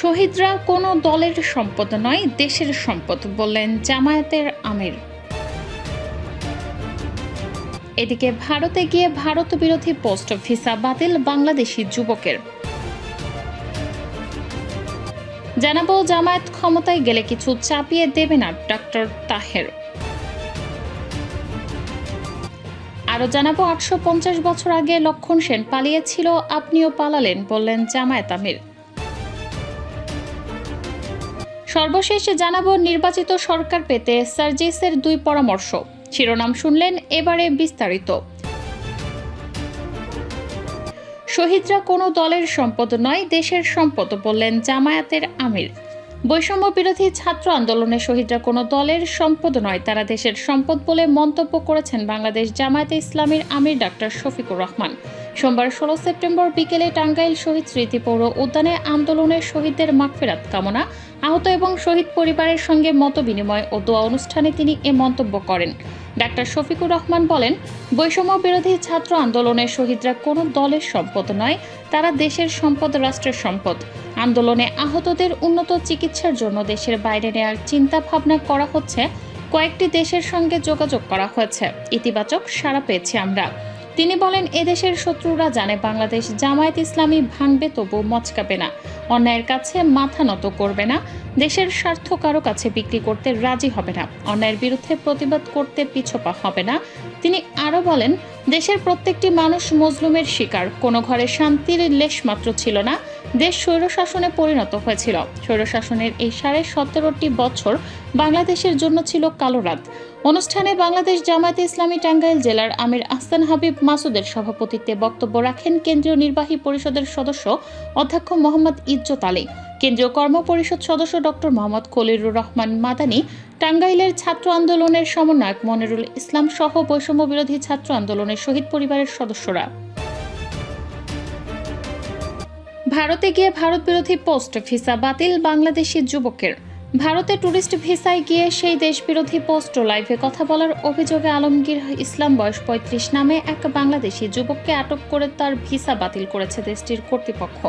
শহীদরা কোনো দলের সম্পদ নয়, দেশের সম্পদ বললেন জামায়াতের আমির। এদিকে ভারতে গিয়ে ভারত বিরোধী পোস্ট ভিসা বাতিল বাংলাদেশি যুবকের। জানাব জামায়াত ক্ষমতায় গেলে কিছু চাপিয়ে দেবে না ডক্টর তাহের। আরও জানাব, আটশো পঞ্চাশ বছর আগে লক্ষণ সেন পালিয়েছিল, আপনিও পালালেন বললেন জামায়াত আমির। সর্বশেষ জানাব, নির্বাচিত সরকার পেতে সার্জিসের দুই পরামর্শ। শিরোনাম শুনলেন এবারে বিস্তারিত। শহীদরা কোনো দলের সম্পদ নয়, দেশের সম্পদ বললেন জামায়াতের আমির। বৈষম্য বিরোধী ছাত্র আন্দোলনে শহীদরা কোনো দলের সম্পদ নয়, তারা দেশের সম্পদ বলে মন্তব্য করেছেন বাংলাদেশ জামায়াতে ইসলামীর আমির ডাক্তার শফিকুর রহমান। সোমবার ষোলো সেপ্টেম্বর বিকেলে টাঙ্গাইল শহীদ স্মৃতি পৌর উদ্যানে আন্দোলনের শহীদদের মাগফেরাত কামনা, আহত এবং শহীদ পরিবারের সঙ্গে মত বিনিময় ও দোয়া অনুষ্ঠানে তিনি এ মন্তব্য করেন। ডাক্তার শফিকুর রহমান বলেন, বৈষম্য বিরোধী ছাত্র আন্দোলনের শহীদরা কোনো দলের সম্পদ নয়, তারা দেশের সম্পদ, রাষ্ট্রের সম্পদ। আন্দোলনে আহতদের উন্নত চিকিৎসার জন্য দেশের বাইরে নেওয়ার চিন্তা ভাবনা করা হচ্ছে, কয়েকটি দেশের সঙ্গে যোগাযোগ করা হয়েছে। ইতিবাচক সাড়া পেয়েছি আমরা। তিনি বলেন, এদেশের শত্রুরা জানে বাংলাদেশ জামায়াত ইসলামী ভাঙবে তবু মচকাবে না। অন্যায়ের কাছে মাথা নত করবে না। দেশের স্বার্থ কারও কাছে বিক্রি করতে রাজি হবে না। অন্যায়ের বিরুদ্ধে প্রতিবাদ করতে পিছপা হবে না। তিনি আরও বলেন, দেশের প্রত্যেকটি মানুষ মজলুমের শিকার। কোনো ঘরে শান্তির লেশমাত্র ছিল না। দেশ স্বৈরশাসনে পরিণত হয়েছিল। স্বৈরশাসনের এই সাড়ে সতেরোটি বছর বাংলাদেশের জন্য ছিল কালো রাত। অনুষ্ঠানে বাংলাদেশ জামায়াতে ইসলামী টাঙ্গাইল জেলার আমির আহসান হাবিব মাসুদের সভাপতিত্বে বক্তব্য রাখেন কেন্দ্রীয় নির্বাহী পরিষদের সদস্য অধ্যক্ষ মোহাম্মদ ইজ্জত আলী। কেন্দ্রীয় কর্মপরিষদ সদস্য ডক্টর মোহাম্মদ খলিলুর রহমান মাদানী, টাঙ্গাইলের ছাত্র আন্দোলনের সমন্বয়ক মনিরুল ইসলাম সহ বৈষম্য বিরোধী ছাত্র আন্দোলনের শহীদ পরিবারের সদস্যরা। ভারতে গিয়ে ভারত বিরোধী পোস্ট ভিসা বাতিল বাংলাদেশি যুবকের। ভারতে ট্যুরিস্ট ভিসায় গিয়ে সেই দেশবিরোধী পোস্ট লাইভে কথা বলার অভিযোগে আলমগীর ইসলাম বয়স পঁয়ত্রিশ নামে এক বাংলাদেশি যুবককে আটক করে তার ভিসা বাতিল করেছে দেশটির কর্তৃপক্ষ।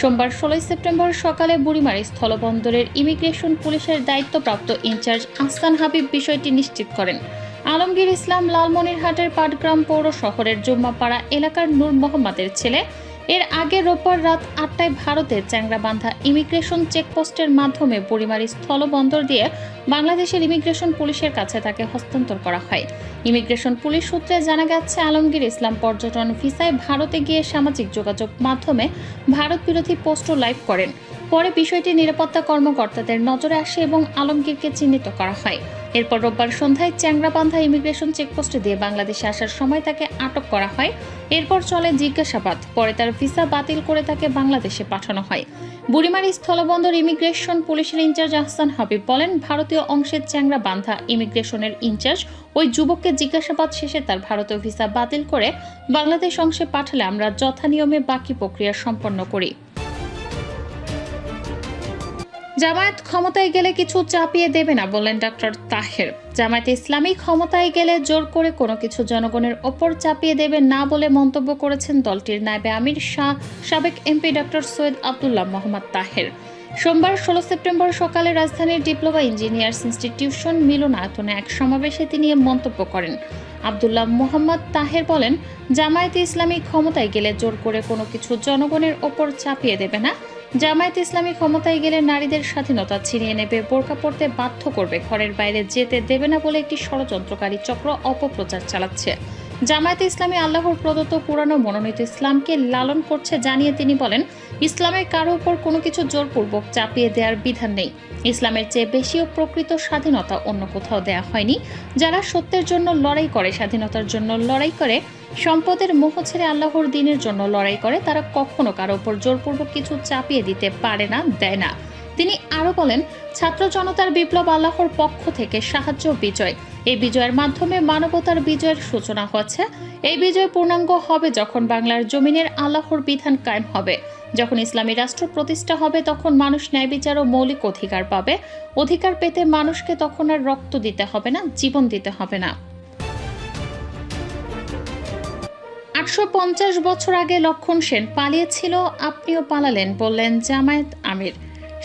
সোমবার ষোলোই সেপ্টেম্বর সকালে বুড়িমারি স্থলবন্দরের ইমিগ্রেশন পুলিশের দায়িত্বপ্রাপ্ত ইনচার্জ আহসান হাবিব বিষয়টি নিশ্চিত করেন। আলমগীর ইসলাম লালমনিরহাটের পাটগ্রাম পৌর শহরের জুম্মাপাড়া এলাকার নূর মোহাম্মদের ছেলে এর আগে রোববার রাত আটটায় ভারতের চ্যাংরাবান্ধা ইমিগ্রেশন চেকপোস্টের মাধ্যমে বুড়িমারি স্থলবন্দর দিয়ে বাংলাদেশের ইমিগ্রেশন পুলিশের কাছে তাকে হস্তান্তর করা হয়। ইমিগ্রেশন পুলিশ সূত্রে জানা গেছে, আলমগীর ইসলাম পর্যটন ভিসায় ভারতে গিয়ে সামাজিক যোগাযোগ মাধ্যমে ভারত বিরোধী পোস্টও লাইভ করেন। পরে বিষয়টি নিরাপত্তা কর্মকর্তাদের নজরে আসে এবং আলমগীরকে চিহ্নিত করা হয়। এরপর রোববার সন্ধ্যায় চ্যাংরাবান্ধা ইমিগ্রেশন চেকপোস্টে দিয়ে বাংলাদেশে আসার সময় তাকে আটক করা হয়। এরপর চলে জিজ্ঞাসাবাদ। পরে তার ভিসা বাতিল করে তাকে বাংলাদেশে পাঠানো হয়। বুড়িমারি স্থলবন্দর ইমিগ্রেশন পুলিশের ইনচার্জ আহসান হাবিব বলেন, ভারতীয় অংশের চ্যাংরা বান্ধা ইমিগ্রেশনের ইনচার্জ ওই যুবককে জিজ্ঞাসাবাদ শেষে তার ভারতীয় ভিসা বাতিল করে বাংলাদেশ অংশে পাঠালে আমরা যথানিয়মে বাকি প্রক্রিয়া সম্পন্ন করি। জামায়াত ক্ষমতায় গেলে কিছু চাপিয়ে দেবে না বললেন ডক্টর তাহের। জামায়াতে ইসলামী ক্ষমতায় গেলে জোর করে কোনো কিছু জনগণের ওপর চাপিয়ে দেবে না বলে মন্তব্য করেছেন দলটির নায়বে আমির শাহ, সাবেক এমপি ডক্টর সৈয়দ আবদুল্লাহ মোহাম্মদ তাহের। সোমবার ষোলো সেপ্টেম্বর সকালে রাজধানীর ডিপ্লোমা ইঞ্জিনিয়ার্স ইনস্টিটিউশন মিলনায়তনে এক সমাবেশে তিনি মন্তব্য করেন। আবদুল্লাহ মোহাম্মদ তাহের বলেন, জামায়াতে ইসলামী ক্ষমতায় গেলে জোর করে কোনো কিছু জনগণের ওপর চাপিয়ে দেবে না জামায়াত ইসলামী ক্ষমতায় গেলে নারীদের স্বাধীনতা ছিনিয়ে নেবে, বোরকা পড়তে বাধ্য করবে, ঘরের বাইরে যেতে দেবে না বলে একটি ষড়যন্ত্রকারী চক্র অপপ্রচার চালাচ্ছে। জামায়াত ইসলামী আল্লাহর প্রদত্ত পুরানো মনোনীত ইসলামকে লালন করছে জানিয়ে তিনি বলেন, ইসলামের কারও উপর কোনো কিছু জোরপূর্বক চাপিয়ে দেওয়ার বিধান নেই। ইসলামের চেয়ে বেশিও প্রকৃত স্বাধীনতা অন্য কোথাও দেয়া হয়নি। যারা সত্যের জন্য লড়াই করে, স্বাধীনতার জন্য লড়াই করে, সম্পদের মোহ ছেড়ে আল্লাহর দিনের জন্য লড়াই করে, তারা কখনো কারও উপর জোরপূর্বক কিছু চাপিয়ে দিতে পারে না, দেয় না। তিনি আরও বলেন, ছাত্র জনতার বিপ্লব আল্লাহর পক্ষ থেকে সাহায্য বিজয়। এই বিজয়ের মাধ্যমে মানবতার বিজয়ের সূচনা হচ্ছে। এই বিজয় পূর্ণাঙ্গ হবে যখন বাংলার জমিনের আল্লাহর বিধান কায়েম হবে। যখন ইসলামী রাষ্ট্র প্রতিষ্ঠা হবে, তখন মানুষ ন্যায় বিচার ও মৌলিক অধিকার পাবে। অধিকার পেতে মানুষকে তখন আর রক্ত দিতে হবে না, জীবন দিতে হবে না। আটশো পঞ্চাশ বছর আগে লক্ষণ সেন পালিয়েছিল, আপনিও পালালেন, বললেন জামায়াত আমির।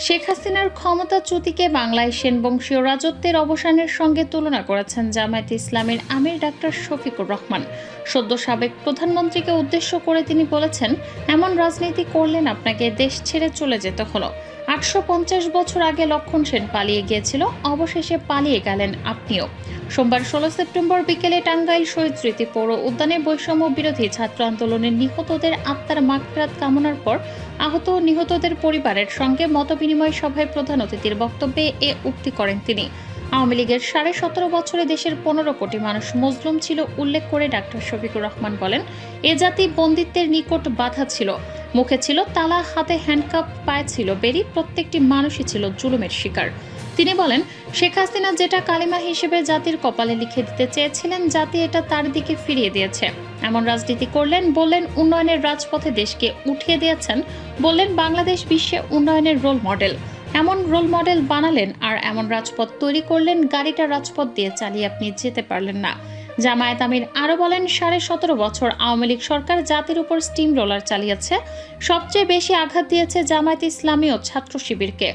শেখ হাসিনার ক্ষমতাচ্যুতিকে বাংলায় সেনবংশীয় রাজত্বের অবসানের সঙ্গে তুলনা করেছেন জামায়াত ইসলামের আমির ডাক্তার শফিকুর রহমান। সদ্য সাবেক প্রধানমন্ত্রীকে উদ্দেশ্য করে তিনি বলেছেন, এমন রাজনীতি করলেন আপনাকে দেশ ছেড়ে চলে যেতে হলো। আটশো পঞ্চাশ বছর আগে লক্ষণ সেন পালিয়ে গিয়েছিল। অবশেষে পালিয়ে গেলেন আপনিও। সোমবার ষোলো সেপ্টেম্বর বিকেলে টাঙ্গাইল শহীদ স্মৃতি পৌর উদ্যানে বৈষম্য বিরোধী ছাত্র আন্দোলনের নিহতদের আত্মার মাগফিরাত কামনার পর আহত নিহতদের পরিবারের সঙ্গে মতবিনিময় সভায় প্রধান অতিথির বক্তব্যে এ উক্তি করেন তিনি। আওয়ামী লীগের সাড়ে সতেরো বছরে দেশের পনেরো কোটি মানুষ মজলুম ছিল, উল্লেখ করে ডাক্তার শফিকুর রহমান বলেন, এ জাতি বন্দিত্বের নিকট বাধা ছিল। মুখে ছিল তালা, হাতে হ্যান্ডকাপ, পায়ে ছিল বেরি, প্রত্যেকটি মানুষই ছিল জুলুমের শিকার। তিনি বলেন, শেখ হাসিনা যেটা কালিমা হিসেবে জাতির কপালে লিখে দিতে চেয়েছিলেন, জাতি এটা তার দিকে ফিরিয়ে দিয়েছে। এমন রাজনীতি করলেন, বললেন, উন্নয়নের রাজপথে দেশকে উঠিয়ে দিয়েছেন, বললেন, বাংলাদেশ বিশ্বে উন্নয়নের রোল মডেল। এমন রোল মডেল বানালেন আর এমন রাজপথ তৈরি করলেন, গাড়িটা রাজপথ দিয়ে চালিয়ে আপনি যেতে পারলেন না। জামায়াত আমির আরও বলেন, সাড়ে সতেরো বছর আওয়ামী লীগ সরকার জাতির উপর স্টিম রোলার চালিয়েছে। সবচেয়ে বেশি আঘাত দিয়েছে জামায়াত ইসলামী ও ছাত্র শিবিরকে।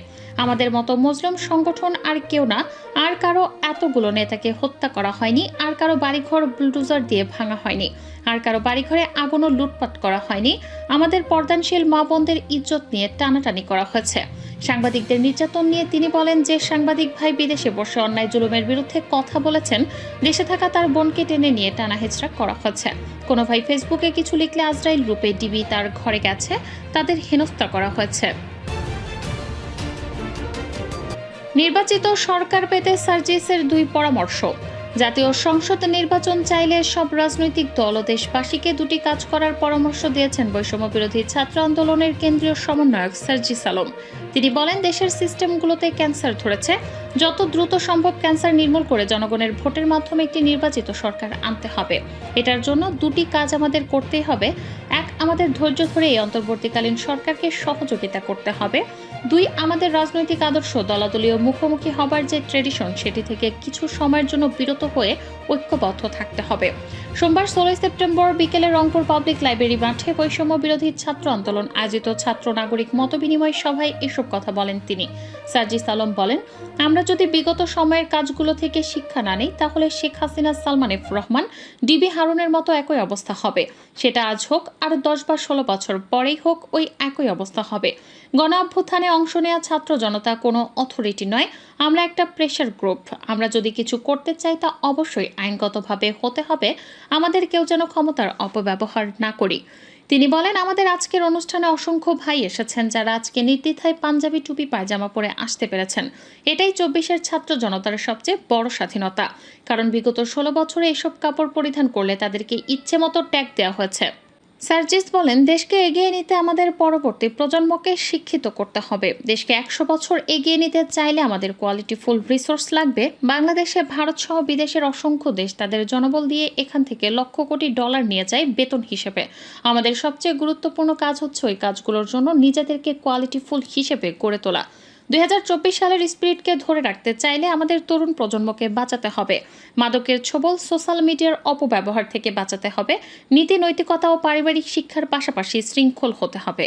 আমাদের মতো মুসলিম সংগঠন আর কেউ না। আর কারও এতগুলো নেতাকে হত্যা করা হয়নি, আর কারও বাড়িঘর বুলডোজার দিয়ে ভাঙা হয়নি, আর কারও বাড়িঘরে আগুনও লুটপাট করা হয়নি। আমাদের পর্দানশীল মা বোনদের ইজ্জত নিয়ে টানাটানি করা হয়েছে। সাংবাদিকদের নির্যাতন নিয়ে তিনি বলেন যে সাংবাদিক ভাই বিদেশে বসে অন্যায় জুলুমের বিরুদ্ধে কথা বলেছেন। দেশে থাকা তার বোনকে টেনে নিয়ে টানা হেচড়া করা হচ্ছে। কোনো ভাই ফেসবুকে কিছু লিখলে আজরাইল রূপে ডিবি তার ঘরে গেছে, তাদের হেনস্থা করা হয়েছে। নির্বাচিত সরকার পেতে সার্জিসের দুই পরামর্শ। জাতীয় সংসদ নির্বাচন চাইলে সব রাজনৈতিক দল ও দেশবাসীকে দুটি কাজ করার পরামর্শ দিয়েছেন বৈষম্য বিরোধী ছাত্র আন্দোলনের কেন্দ্রীয় সমন্বয়ক সার্জিস আলম তিনি বলেন, দেশের সিস্টেমগুলোতে ক্যান্সার ধরেছে যত দ্রুত সম্ভব ক্যান্সার নির্মূল করে জনগণের ভোটের মাধ্যমে একটি নির্বাচিত সরকার আনতে হবে। এটার জন্য দুটি কাজ আমাদের করতেই হবে। এক, আমাদের ধৈর্য ধরে এই অন্তর্বর্তীকালীন সরকারকে সহযোগিতা করতে হবে। দুই, আমাদের রাজনৈতিক আদর্শ দলাদলীয় মুখোমুখি হবার যে ট্রেডিশন, সেটি থেকে কিছু সময়ের জন্য বিরত হয়ে ঐক্যবদ্ধ থাকতে হবে। সোমবার ষোলোই সেপ্টেম্বর বিকেলে রংপুর পাবলিক লাইব্রেরি মাঠে বৈষম্য বিরোধী ছাত্র আন্দোলন আয়োজিত ছাত্র নাগরিক মতবিনিময় সভায় এসব কথা বলেন তিনি। সার্জিস আলম বলেন, আমরা যদি বিগত সময়ের কাজগুলো থেকে শিক্ষা না নিই, তাহলে শেখ হাসিনা, সালমান এফ রহমান, ডিবি হারুনের মতো একই অবস্থা হবে। সেটা আজ হোক, আর দশ বা ষোলো বছর পরেই হোক, ওই একই অবস্থা হবে। গণ অভ্যুত্থানে অংশ নেওয়া ছাত্র জনতা কোনো অথরিটি নয়। আমরা একটা প্রেশার গ্রুপ আমরা যদি কিছু করতে চাই তা অবশ্যই আইনগতভাবে হতে হবে। আমাদের কেউ যেন ক্ষমতার অপব্যবহার না করি। তিনি বলেন, আমাদের আজকের অনুষ্ঠানে অসংখ্য ভাই এসেছেন যারা আজকে নির্দ্বিধায় পাঞ্জাবি, টুপি, পায়জামা পরে আসতে পেরেছেন। এটাই চব্বিশের ছাত্র জনতার সবচেয়ে বড় স্বাধীনতা। কারণ বিগত ষোলো বছরে এসব কাপড় পরিধান করলে তাদেরকে ইচ্ছে মতো ট্যাগ দেওয়া হয়েছে। সার্জিস বলেন, দেশকে এগিয়ে নিতে আমাদের পরবর্তী প্রজন্মকে শিক্ষিত করতে হবে। দেশকে একশো বছর এগিয়ে নিতে চাইলে আমাদের কোয়ালিটিফুল রিসোর্স লাগবে। বাংলাদেশে, ভারত সহ বিদেশের অসংখ্য দেশ তাদের জনবল দিয়ে এখান থেকে লক্ষ কোটি ডলার নিয়ে যায় বেতন হিসেবে। আমাদের সবচেয়ে গুরুত্বপূর্ণ কাজ হচ্ছে ওই কাজগুলোর জন্য নিজেদেরকে কোয়ালিটিফুল হিসেবে গড়ে তোলা। দুই হাজার চব্বিশ সালের স্পিরিটকে ধরে রাখতে চাইলে আমাদের তরুণ প্রজন্মকে বাঁচাতে হবে। মাদকের ছবল সোশ্যাল মিডিয়ার অপব্যবহার থেকে বাঁচাতে হবে। নীতি, নৈতিকতা ও পারিবারিক শিক্ষার পাশাপাশি শৃঙ্খল হতে হবে।